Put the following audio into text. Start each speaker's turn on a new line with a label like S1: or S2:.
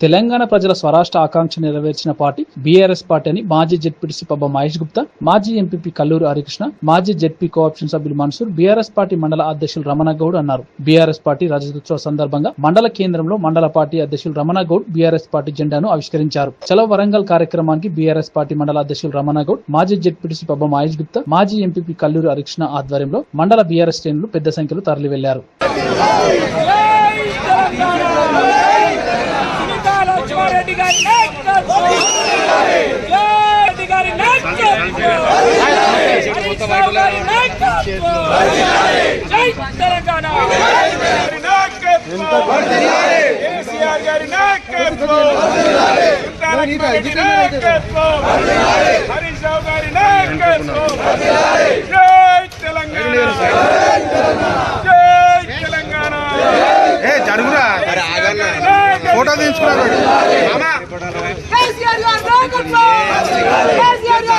S1: తెలంగాణ ప్రజల స్వరాష్ట్ర ఆకాంక్ష నెరవేర్చిన party BRS party అని మాజీ జెడ్పీటీసీ పబ్బ మహేష్ గుప్తా మాజీ ఎంపీపీ కల్లూరు హరికృష్ణ మాజీ జెడ్పీ కోఆప్షన్ సభ్యులు మన్సూర్ బీఆర్ఎస్ పార్టీ మండల అధ్యక్షులు రమణగౌడ్ అన్నారు. బీఆర్ఎస్ పార్టీ రజతోత్సవ సందర్భంగా మండల కేంద్రంలో మండల పార్టీ అధ్యక్షులు రమణగౌడ్ బీఆర్ఎస్ పార్టీ జెండాను ఆవిష్కరించారు. చలో వరంగల్ కార్యక్రమానికి బీఆర్ఎస్ పార్టీ మండల అధ్యక్షులు రమణగౌడ్ మాజీ జెడ్పీటీసీ పబ్బ మహేష్ గుప్తా మాజీ ఎంపీపీ కల్లూరు హరికృష్ణ ఆధ్వర్యంలో మండల బీఆర్ఎస్ శ్రేణులు పెద్ద సంఖ్యలో తరలి వెళ్ళారు
S2: సునీతా లక్ష్మారెడ్డి గారి నాయకత్వం జై రెడ్డి గారి నాయకత్వం! హరీష్ రావు గారి నాయకత్వం! జై తెలంగాణ!
S3: కేసీఆర్ గారి నాయకత్వం! హరీష్ రావు గారి నాయకత్వం జై తెలంగాణ జై తెలంగాణ
S4: ఏ జరుగురా ఫోటో తీసుకున్నారు